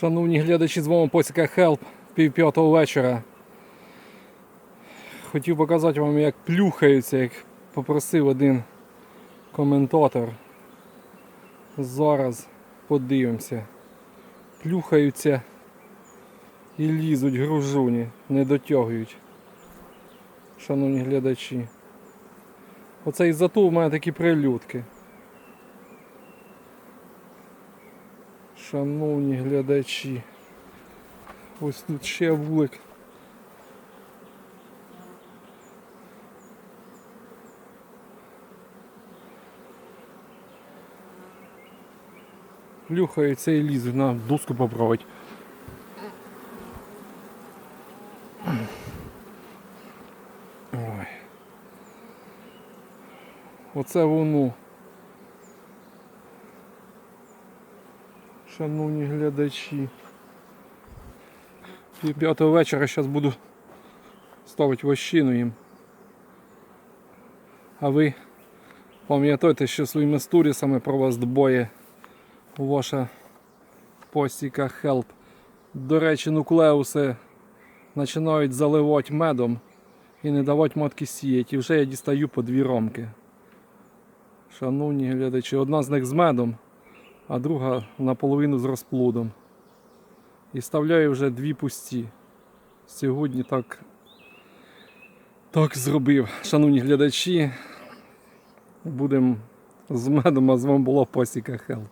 Шановні глядачі з вами Посіка Help пів п'ятого вечора. Хотів показати вам, як плюхаються, як попросив один коментатор. Зараз подивимося. Плюхаються і лізуть гружуні, не дотягують. Шановні глядачі. Оце із-за в мене такі прилюдки. Шановні глядачі. Ось тут ще вулик. Плюхаються і лізуть на доску поправити. Ой. Оце воно. Шановні глядачі. Пів п'ятого вечора зараз буду ставити вощину їм. А ви пам'ятайте, що своїми сторісами про вас дбає ваша постіка Help. До речі, нуклеуси починають заливати медом і не давати матки сіяти. І вже я дістаю по дві ромки. Шановні глядачі, одна з них з медом, а друга наполовину з розплодом. І вставляю вже дві пусті. Сьогодні так, так зробив. Шановні глядачі, будемо з медом, а з вами була Пасіка Хелп.